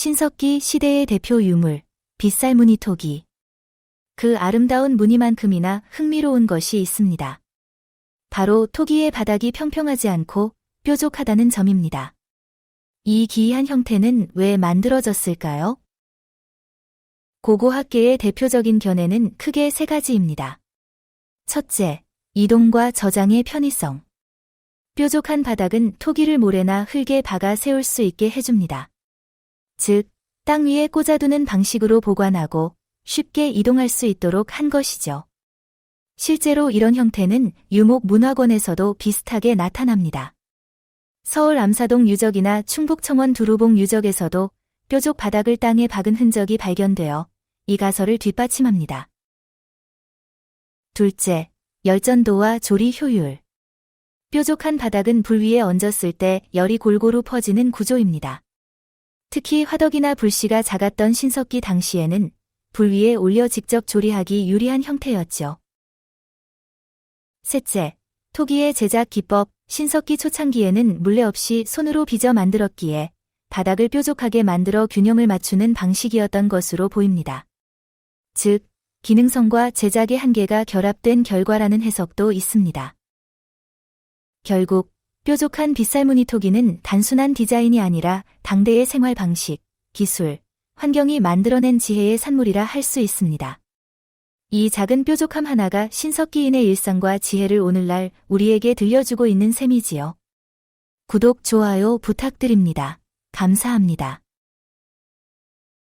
신석기 시대의 대표 유물, 빗살무늬 토기. 그 아름다운 무늬만큼이나 흥미로운 것이 있습니다. 바로 토기의 바닥이 평평하지 않고 뾰족하다는 점입니다. 이 기이한 형태는 왜 만들어졌을까요? 고고학계의 대표적인 견해는 크게 세 가지입니다. 첫째, 이동과 저장의 편의성. 뾰족한 바닥은 토기를 모래나 흙에 박아 세울 수 있게 해줍니다. 즉, 땅 위에 꽂아두는 방식으로 보관하고 쉽게 이동할 수 있도록 한 것이죠. 실제로 이런 형태는 유목 문화권에서도 비슷하게 나타납니다. 서울 암사동 유적이나 충북 청원 두루봉 유적에서도 뾰족 바닥을 땅에 박은 흔적이 발견되어 이 가설을 뒷받침합니다. 둘째, 열전도와 조리 효율. 뾰족한 바닥은 불 위에 얹었을 때 열이 골고루 퍼지는 구조입니다. 특히 화덕이나 불씨가 작았던 신석기 당시에는 불 위에 올려 직접 조리하기 유리한 형태였죠. 셋째, 토기의 제작 기법, 신석기 초창기에는 물레 없이 손으로 빚어 만들었기에 바닥을 뾰족하게 만들어 균형을 맞추는 방식이었던 것으로 보입니다. 즉, 기능성과 제작의 한계가 결합된 결과라는 해석도 있습니다. 결국, 뾰족한 빗살무늬 토기는 단순한 디자인이 아니라 당대의 생활 방식, 기술, 환경이 만들어낸 지혜의 산물이라 할 수 있습니다. 이 작은 뾰족함 하나가 신석기인의 일상과 지혜를 오늘날 우리에게 들려주고 있는 셈이지요. 구독, 좋아요 부탁드립니다. 감사합니다.